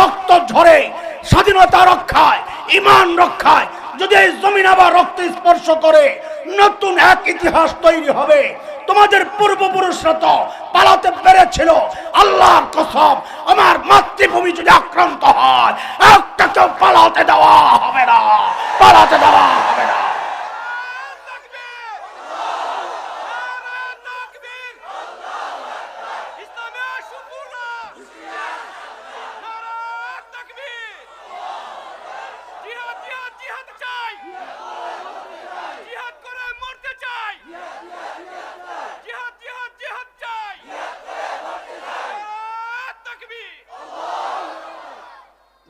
রক্ত ঝরে, স্বাধীনতা রক্ষায়, ইমান রক্ষায়, যদি এই জমিন আবার রক্ত স্পর্শ করে, নতুন এক ইতিহাস তৈরি হবে। তোমাদের পূর্বপুরুষরা তো পালাতে পেরেছিল। আল্লাহর কসম, আমার মাতৃভূমি যদি আক্রান্ত হয় একটাকেও পালাতে দেওয়া হবে না, পালাতে দেওয়া হবে না।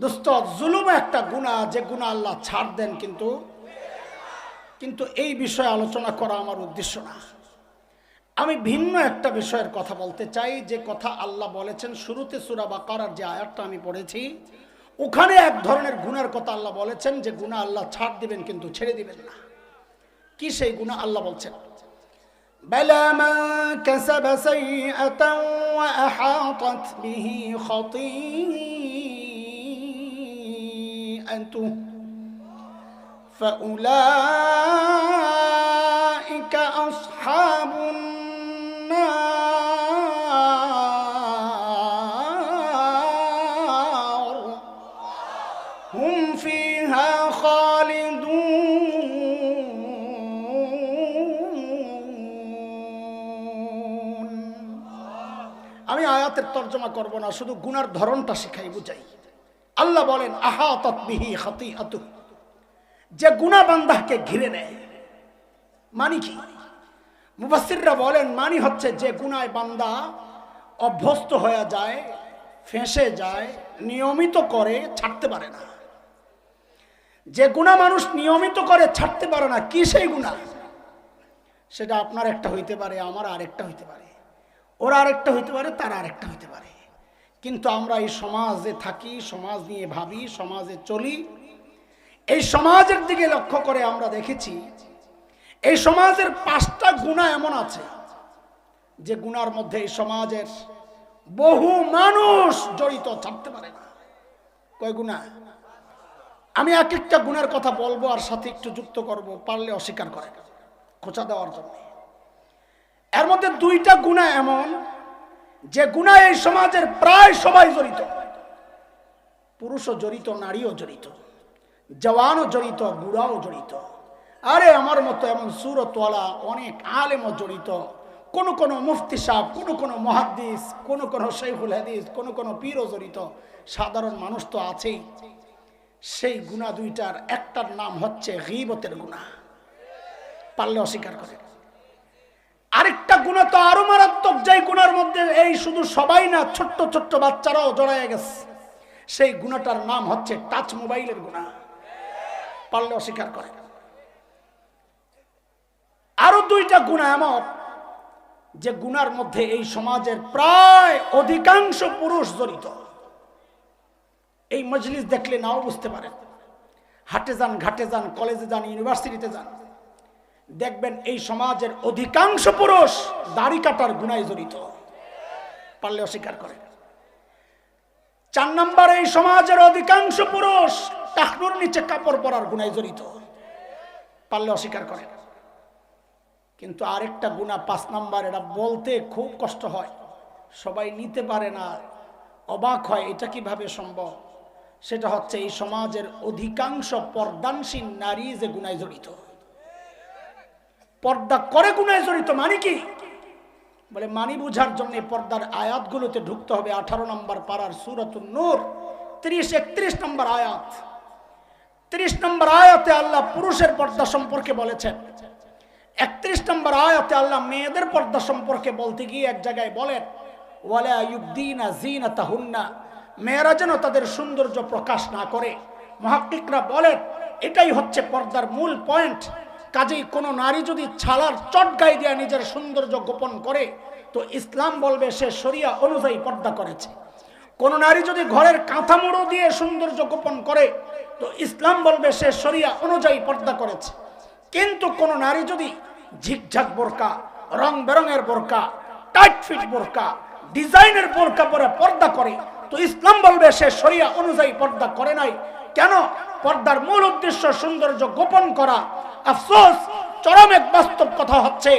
দোস্ত জুলুম একটা গুণা যে গুণা আল্লাহ ছাড় দেন কিন্তু কিন্তু এই বিষয়ে আলোচনা করা আমার উদ্দেশ্য না আমি ভিন্ন একটা বিষয়ের কথা বলতে চাই যে কথা আল্লাহ বলেছেন শুরুতে সুরা বা করার যে আয়াতটা আমি পড়েছি ওখানে এক ধরনের গুণের কথা আল্লাহ বলেছেন যে গুণা আল্লাহ ছাড় দিবেন কিন্তু ছেড়ে দিবেন না কি সেই গুণা আল্লাহ বলছেন بلى من كسب سيئة وأحاطت به خطيئته فأولئك أصحاب النار هم فيها خالدون আমি আয়াতের তর্জমা করব না শুধু গুনার ধরনটা শিখাই বুঝাই আল্লাহ বলেন, আহা হাতি যে গুণা বান্দাকে ঘিরে নেয়। মানি কি? মুবাসিররা বলেন, মানি হচ্ছে যে গুনায় বান্দা অভ্যস্ত হয়ে যায়, ফেঁসে যায়, নিয়মিত করে ছাড়তে পারে না। যে গুণা মানুষ নিয়মিত করে ছাড়তে পারে না, কি সেই গুণা সেটা আপনার একটা হইতে পারে, আমার আরেকটা হইতে পারে। ওর আরেকটা হইতে পারে, তার আরেকটা হইতে পারে। কিন্তু আমরা এই সমাজে থাকি, সমাজ নিয়ে ভাবি, সমাজে চলি। এই সমাজের দিকে লক্ষ্য করে আমরা দেখেছি, এই সমাজের পাঁচটা গুণা এমন আছে, যে গুণার মধ্যে এই সমাজের বহু মানুষ জড়িত থাকতে পারে না। কয় গুণা? আমি এক একটা গুণের কথা বলব আর সাথে একটু যুক্ত করব, পারলে অস্বীকার করে, খোঁচা দেওয়ার জন্য। এর মধ্যে দুইটা গুণা এমন যে গুণা এই সমাজের প্রায় সবাই জড়িত। পুরুষও জড়িত, নারীও জড়িত, জওয়ানও জড়িত, বুড়াও জড়িত। আরে আমার মতো এমন সুরতওয়ালা অনেক আলেমও জড়িত। কোন কোন মুফতি সাহ, কোন কোন মহাদ্দিস, কোন কোন শেখুল হাদিস, কোন কোন পীরও জড়িত। সাধারণ মানুষ তো আছেই। সেই গুণা দুইটার একটার নাম হচ্ছে গিবতের গুণা পারলে অস্বীকার করে। আরেকটা গুণা তো আরও মারাত্মক, যেই গুণার মধ্যে এই শুধু সবাই না, ছোট্ট ছোট্ট বাচ্চারাও জড়ায় গেছে। সেই গুণাটার নাম হচ্ছে টাচ মোবাইলের গুণা। পারলে অস্বীকার করে। আরও দুইটা গুণা এমন, যে গুনার মধ্যে এই সমাজের প্রায় অধিকাংশ পুরুষ জড়িত। এই মজলিস দেখলে নাও বুঝতে পারেন। হাটে যান, ঘাটে যান, কলেজে যান, ইউনিভার্সিটিতে যান দেখবেন এই সমাজের অধিকাংশ পুরুষ দাড়ি কাটার গুণায় জড়িত। পারলে অস্বীকার করে চার নম্বর এই সমাজের অধিকাংশ পুরুষ টাকনুর নিচে কাপড় পরার গুণায় জড়িত। পারলে অস্বীকার করে কিন্তু আরেকটা গুণা পাঁচ নাম্বার, এটা বলতে খুব কষ্ট হয়। সবাই নিতে পারে না, অবাক হয় এটা কীভাবে সম্ভব? সেটা হচ্ছে এই সমাজের অধিকাংশ পর্দানসীন নারী যে গুণায় জড়িত। পর্দা করে গুণায় জড়িত মানে কি? বলে মানি বুঝার জন্য পর্দার আয়াতগুলোতে ঢুকতে হবে। আঠারো নম্বর পাড়ার সুরত নূর, তিরিশ, একত্রিশ নম্বর আয়াত। তিরিশ নম্বর আয়াতে আল্লাহ পুরুষের পর্দা সম্পর্কে বলেছেন। একত্রিশ নম্বর আয়াতে আল্লাহ মেয়েদের পর্দা সম্পর্কে বলতে গিয়ে এক জায়গায় বলেন, ওয়ালা ইউদ্দিনা জিনা তাহুন্না মেয়েরা যেন তাদের সৌন্দর্য প্রকাশ না করে। মহাকিকরা বলেন, এটাই হচ্ছে পর্দার মূল পয়েন্ট। কাজেই কোনো নারী যদি ছালার চট গায়ে দিয়ে নিজের সৌন্দর্য গোপন করে, তো ইসলাম বলবে সে শরিয়া অনুযায়ী পর্দা করেছে। কোন নারী যদি ঘরের কাঁথা মোড়ো দিয়ে সৌন্দর্য গোপন করে, তো ইসলাম বলবে সে শরিয়া অনুযায়ী পর্দা করেছে। কিন্তু কোন নারী যদি ঝিকঝাক বোরকা রং বেরঙের বোরকা, টাইট ফিট বোরকা, ডিজাইনের বোরকা পরে পর্দা করে, তো ইসলাম বলবে সে শরিয়া অনুযায়ী পর্দা করে নাই। কেন? পর্দার মূল উদ্দেশ্য সৌন্দর্য গোপন করা আফসোস, চরম এক বাস্তব কথা হচ্ছে,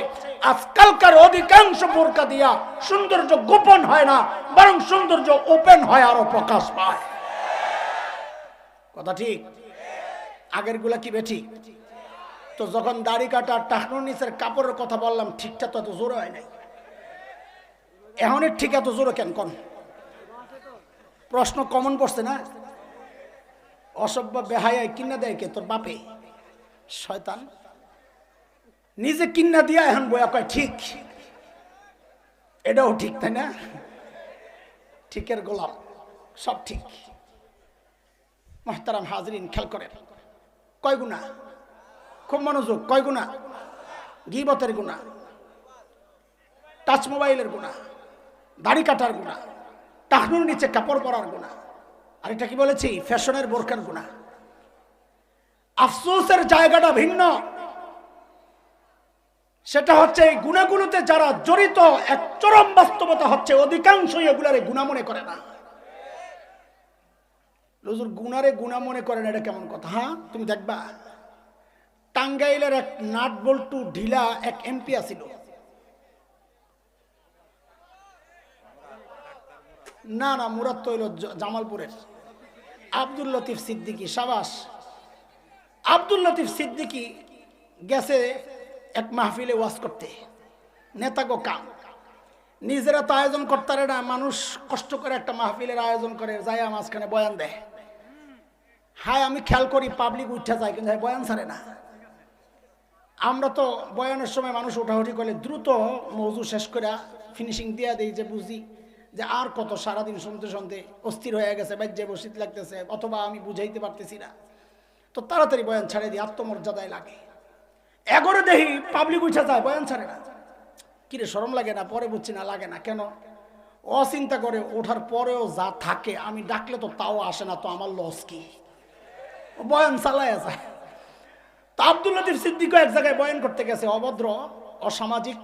আজকালকার অধিকাংশ বোরকা দিয়া সৌন্দর্য গোপন হয় না, বরং সৌন্দর্য ওপেন হয় আরও প্রকাশ পায়। কথা ঠিক? আগেরগুলা কি বেঠিক? তো যখন দাড়ি কাটা টাকনুর নিচের কাপড়ের কথা বললাম ঠিকঠাক তো এত জোরে হয় নাই। এখনের ঠিক এত জোরে কেন কন? প্রশ্ন কমন পড়ছে না? অসভ্য বেহায় কিনা দেয় কে? তোর বাপে। শয়তান। নিজে কিন্না দিয়া এখন বয়া কয়, ঠিক, এটাও ঠিক, তাই না? ঠিকের গোলাপ, সব ঠিক। মহতারাম হাজরিন, খেয়াল করেন। কয় গুণা? খুব মনোযোগ, কয় গুণা? গিবতের গুণা। টাচ মোবাইলের গুণা। দাড়ি কাটার গুণা। টাকনুর নিচে কাপড় পরার গুণা। আর এটা কি বলেছি? ফ্যাশনের বোরকার গুণা। আফসোসের জায়গাটা ভিন্ন। সেটা হচ্ছে এই গুণাগুলোতে যারা জড়িত, এক চরম বাস্তবতা হচ্ছে অধিকাংশই এগুলারে গুণা মনে করে না। রোজুর গুনারে গুণা মনে করেন, এটা কেমন কথা? হ্যাঁ তুমি দেখবা। টাঙ্গাইলের এক নাট বল্টু ঢিলা এক এমপি আছিল। না না, মুরাদ তৈল জামালপুরের। আব্দুল লতিফ সিদ্দিকি, সাবাস। আব্দুল লতিফ সিদ্দিকি গেছে এক মাহফিলে ওয়াজ করতে। নেতাগো কাম। নিজেরা তো আয়োজন করতারে না, মানুষ কষ্ট করে একটা মাহফিলের আয়োজন করে, যায় মাঝখানে বয়ান দেয়। হায়, আমি খেয়াল করি পাবলিক উঠে যায়, কিন্তু বয়ান ছাড়ে না। আমরা তো বয়ানের সময় মানুষ উঠাউঠি করলে দ্রুত মৌজু শেষ করে ফিনিশিং দিয়া দিই যে বুঝি যে আর কত সারাদিন শুনতে শুনতে অস্থির হয়ে গেছে, বাজ্যে বসিত লাগতেছে, অথবা আমি বুঝাইতে পারতেছি না। তো তাড়াতাড়ি বয়ান ছাড়ে দিই আত্মমর্যাদায় লাগে। এগরে দেখি পাবলিক উঠে যায়, বয়ান ছাড়ে না। কিরে সরম লাগে না? পরে বুঝছি না, লাগে না। কেন? অচিন্তা করে ওঠার পরেও যা থাকে, আমি ডাকলে তো তাও আসে না, তো আমার লস কি? বয়ান চালায় যায় তা আব্দুল লতিফ সিদ্দিক এক জায়গায় বয়ান করতে গেছে, অভদ্র, অসামাজিক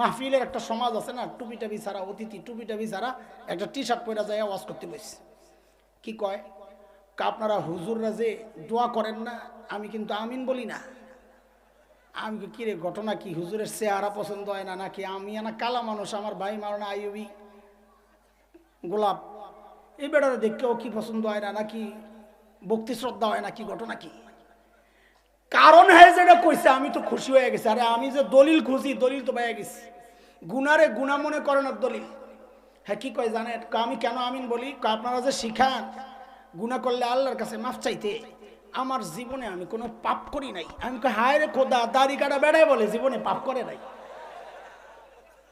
মাহফিলের একটা সমাজ আছে না টুপি টাপি ছাড়া, অতিথি টুপি টাপি ছাড়া, একটা টি শার্ট পরে যায় ওয়াজ করতে বসে কি কয়? আপনারা হুজুররা যে দোয়া করেন না, আমি কিন্তু আমিন বলি না। আমি কি কিরে ঘটনা কি? হুজুরের চেহারা পছন্দ হয় না নাকি? আমি না কালা মানুষ, আমার ভাই মারনা আইবি গোলাপ, এই বেড়ারে দেখতেও কি পছন্দ হয় না নাকি? ভক্তি, শ্রদ্ধা হয় না কি ঘটনা কি? কারণ হ্যাঁ যেটা কইছে, আমি তো খুশি হয়ে গেছি। আরে আমি যে দলিল খুশি দলিল তো পেয়ে গেছি। গুনারে গুণা মনে করেন দলিল। হ্যাঁ কি কয় কয় আমি কেন আমিন বলি? আপনারা যে শিখান গুণা করলে আল্লাহর কাছে মাফ চাইতে, আমার জীবনে আমি কোনো পাপ করি নাই। আমি হায় রে খোদা, দাড়ি কাটা বেড়ায় বলে, জীবনে পাপ করে নাই।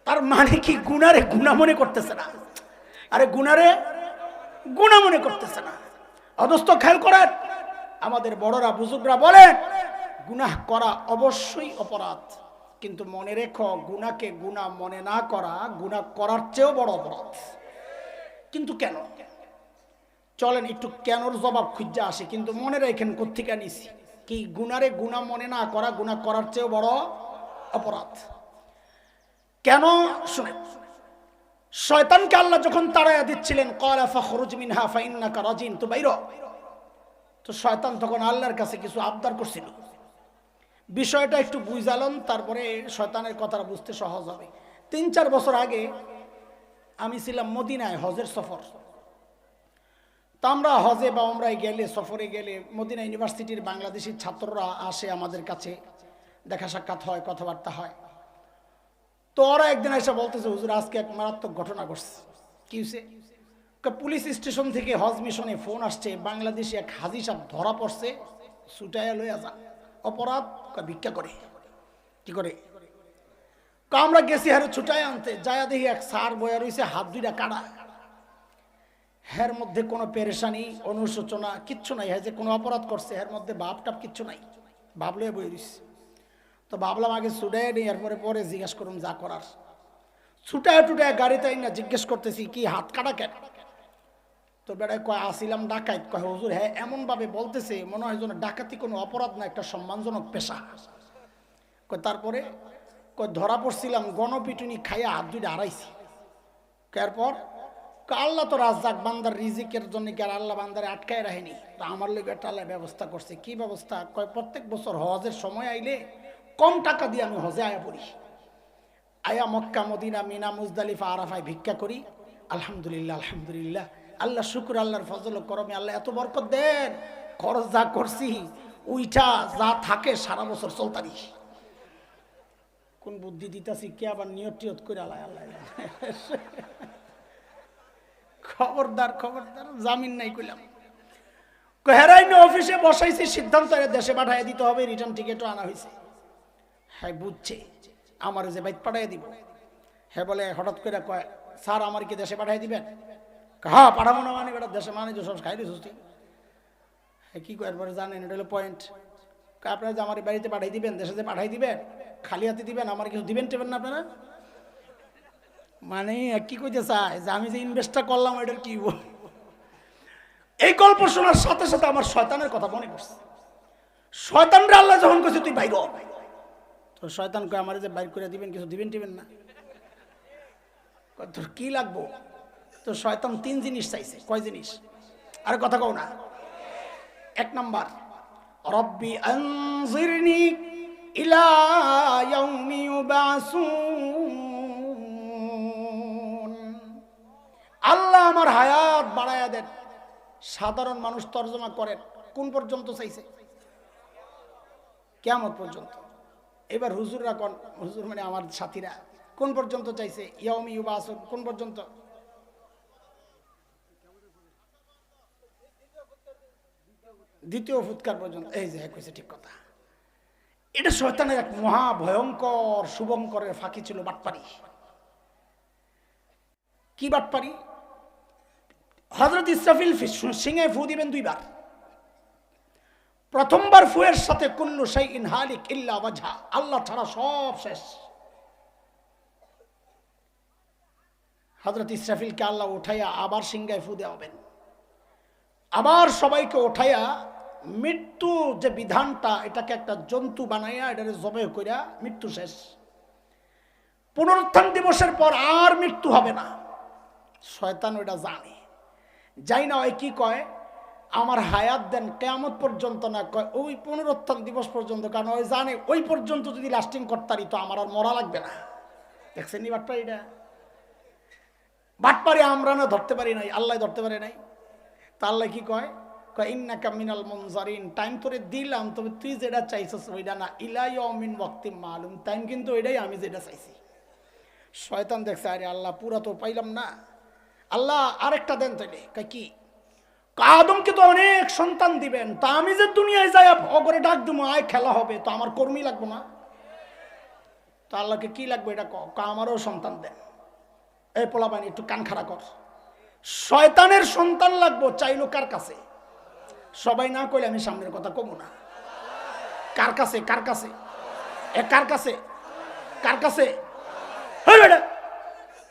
তার মানে কি গুণারে গুণা মনে করতেছে না। আরে গুণারে গুণা মনে করতেছে না। অদস্ত খেয়াল করেন, আমাদের বড়রা বুজুগরা বলেন, গুনাহ করা অবশ্যই অপরাধ। কিন্তু মনে রেখো গুনাকে গুণা মনে না করা, গুনাহ করার চেয়েও বড় অপরাধ। কিন্তু কেন? চলেন, একটু কেনর জবাব খুঁজে আসে, কিন্তু মনে রেখেন কোথেকে নিছি কি গুনারে গুণা মনে না করা গুণা করার চেয়েও বড় অপরাধ। কেন? শুনে শয়তানকে আল্লাহ যখন তাড়াইয়া দিচ্ছিলেন তো বাইর তো শয়তান তখন আল্লাহর কাছে কিছু আবদার করছিল। বিষয়টা একটু বুঝালন, তারপরে শয়তানের কথাটা বুঝতে সহজ হবে। তিন চার বছর আগে আমি ছিলাম মদিনায় হজের সফর। তা আমরা হজে বা আমরাই গেলে, সফরে গেলে মদিনা ইউনিভার্সিটির বাংলাদেশি ছাত্ররা আসে আমাদের কাছে। দেখা সাক্ষাৎ হয়, কথাবার্তা হয়। তো ওরা একদিন এসে বলতেছে, হুজুর, আজকে এক মারাত্মক ঘটনা ঘটছে। কি হয়েছে পুলিশ স্টেশন থেকে হজ মিশনে ফোন আসছে, বাংলাদেশে এক হাজি সাহেব ধরা পড়ছে, ছুটাইয়া লইয়া যা। অপরাধ? ভিক্ষা করে। কি করে? আমরা গেছি হারে ছুটাই আনতে। যায়া দেখি এক সার বয়া রয়েছে হাত দুইটা কাটা হের মধ্যে কোনো পেরেশানি, অনুশোচনা কিচ্ছু নাই। হ্যাঁ যে কোনো অপরাধ করছে এর মধ্যে বাপ টাপ কিচ্ছু নাই। ভাবলে বই রইছে। তো ভাবলাম আগে ছুটাই নিই, এরপরে পরে জিজ্ঞেস করুন যা করার। ছুটায় টুটায় গাড়িতে না জিজ্ঞেস করতেছি, কি, হাত কাটা কেন? তো বেড়ায় কয়, আসিলাম ডাকাইত। কয়, হুজুর হ্যাঁ এমনভাবে বলতেছে, মনে হয় যেন ডাকাতি কোনো অপরাধ না, একটা সম্মানজনক পেশা। কয়, তারপরে? কয়, ধরা পড়ছিলাম, গণপিটুনি খাইয়া হাত দুইটা হারাইছি। এরপর? আল্লাহ তো রাজ্জাক বান্দার রিজিকের জন্য কি আর আল্লাহ বান্দারে আটকায় রাখেনি? তা আমার লোক একটা আল্লাহ ব্যবস্থা করছে। কি ব্যবস্থা? কয়, প্রত্যেক বছর হজের সময় আইলে কম টাকা দিয়ে আমি হজে আয়া পড়ি। আয়া মক্কা, মদিনা, মিনা, মুজদালিফা, আরাফায় ভিক্ষা করি। আলহামদুলিল্লাহ আলহামদুলিল্লাহ। আল্লাহ শুক্র, আল্লাহর ফজল করমে। আল্লাহ এত বরকত দেন। খরচ যা করছি উইটা যা থাকে সারা বছর চলতারি। কোন বুদ্ধি দিতাছি, কে আবার নিয়ত টিয়ত করে আল্লাহ আল্লাহ। খবরদার খবরদার, জামিন নাই কইলাম। হেরাইন অফিসে বসাইছি, সিদ্ধান্ত দেশে পাঠাই দিতে হবে রিটার্ন টিকিটও আনা হয়েছে হ্যাঁ বুঝছে। আমার যে বাইক পাঠাই দিব। হ্যাঁ বলে, হঠাৎ করে কয়, স্যার, আমার কি দেশে পাঠাই দিবেন? হ্যাঁ পাঠাবো না মানে বেটা, দেশে মানে সব খাই দিস হ্যাঁ কি কয় এরপরে জানেন, এটা হলো পয়েন্ট আপনারা যে আমার বাড়িতে পাঠাই দিবেন, দেশে যে পাঠাই দিবেন, খালি হাতে দিবেন, আমার কিছু দিবেন টেবেন না আপনারা? মানে কি কইতে চায়? যে আমি যে ইনভেস্টটা করলাম এটার কি? এই গল্প শোনার সাথে সাথে আমার শয়তানের কথা মনে পড়ছে। শয়তানরা আল্লাহ যখন কইছে, তুই বাইর। তো শয়তান কয়, আমার যে বাইর করে দিবেন, কিছু দিবেন টিবেন না? তোর কি লাগবো? তো শয়তান তিন জিনিস চাইছে। কয় জিনিস? আর কথা কও না। এক নাম্বার, রব্বি আনজিরনি ইলা ইয়াউমি ইউবাসুন। আমার হায়াত বাড়ায়া দেন। সাধারণ মানুষ তর্জমা করেন। কোন পর্যন্ত চাইছে? কেমন পর্যন্ত। এবার হুজুররা কোন? হুজুর মানে আমার সাথীরা। কোন পর্যন্ত চাইছে? ইয়াউমি ইউবাসুন, কোন পর্যন্ত? দ্বিতীয় ফুৎকার পর্যন্ত। এই যে কইছে ঠিক কথা। এটা শয়তানের এক মহা ভয়ঙ্কর, শুভঙ্করের ফাঁকি ছিল বাটপারি। কি বাটপারি? হজরত ইসরাফিল সিংহে ফু দিবেন দুইবার। প্রথমবার ফুয়ের সাথে কুল্লু সেই ইনহালিক ইল্লা বাজা আল্লাহ ছাড়া সব শেষ। হজরত ইসরাফিলকে আল্লাহ উঠাইয়া আবার সিংহায় ফু দেওয়াবেন। আবার সবাইকে উঠাইয়া মৃত্যু যে বিধানটা, এটাকে একটা জন্তু বানাইয়া এটাকে জবে করিয়া মৃত্যু শেষ। পুনরুত্থান দিবসের পর আর মৃত্যু হবে না। শয়তান ওইটা জানে। যাই না ওই কি কয়? আমার হায়াত দেন, কেয়ামত পর্যন্ত না কয়, ওই পুনরুত্থান দিবস পর্যন্ত, কারণ ওই জানে, ওই পর্যন্ত যদি লাস্টিং করতারি তো আমার আর মরা লাগবে না। দেখছেন নি বাটপারি এটা? বাটপারি আমরা না ধরতে পারি নাই, আল্লাহ ধরতে পারে নাই। তা আল্লাহ কি কয়? কয় ইন্না কামিনাল মনজারিন। টাইম তোরে দিলাম, তবে তুই যেটা চাইছিস ওইটা না। ইলাই অমিন বক্তি মালুম। টাইম কিন্তু ওইটাই আমি যেটা চাইছি। শয়তান দেখছে, আরে আল্লাহ, পুরা তো পাইলাম না। আল্লাহ আরেকটা দেন তাইলে। কি? আদমকে তো অনেক সন্তান দিবেন, তা আমি যে দুনিয়ায় যাই অগরে ডাক দেবো আয় খেলা হবে, তো আমার কর্মী লাগবো না? তো আল্লাহকে কি লাগবে এটা ক- আমারও সন্তান দেন। এই পোলাবানি একটু কান খাড়া কর। শয়তানের সন্তান লাগবো, চাইলো কার কাছে? সবাই না কইলে আমি সামনের কথা কমু না। কার কাছে? কার কাছে? এ কার কাছে? কার কাছে?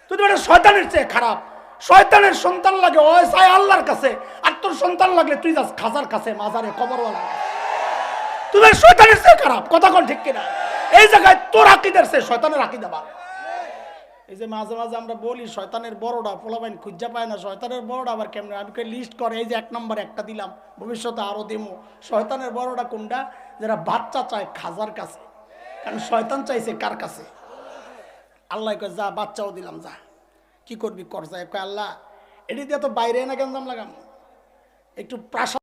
তুই তো বেটা শয়তানের চেয়ে খারাপ। শয়তানের সন্তান লাগে চাই আল্লাহর কাছে। আর তোর সন্তান লাগলে তুই যাস খাজার কাছে, মাজারে কবরওয়ালা বেটা শয়তানের চেয়ে খারাপ, কথা কোন ঠিক কিনা? এই জায়গায় তোর আকিদের চেয়ে শয়তানের আকিদা বা এই যে মাঝে মাঝে আমরা বলি, শয়তানের বড়টা পোলাবাইন খুঁজা পায় না, শয়তানের বড়টা আবার কেমন? আমি লিস্ট করে, এই যে এক নম্বর একটা দিলাম, ভবিষ্যতে আরও দেবো। শয়তানের বড়টা কোনটা? যারা বাচ্চা চায় খাজার কাছে। কারণ শয়তান চাইছে কার কাছে? আল্লাহ যা, বাচ্চাও দিলাম, যা। কি করবি? কর সাহেব আল্লাহ, এটি দিয়ে তো বাইরে না কেন গেঞ্জাম লাগাম একটু প্রাসাদ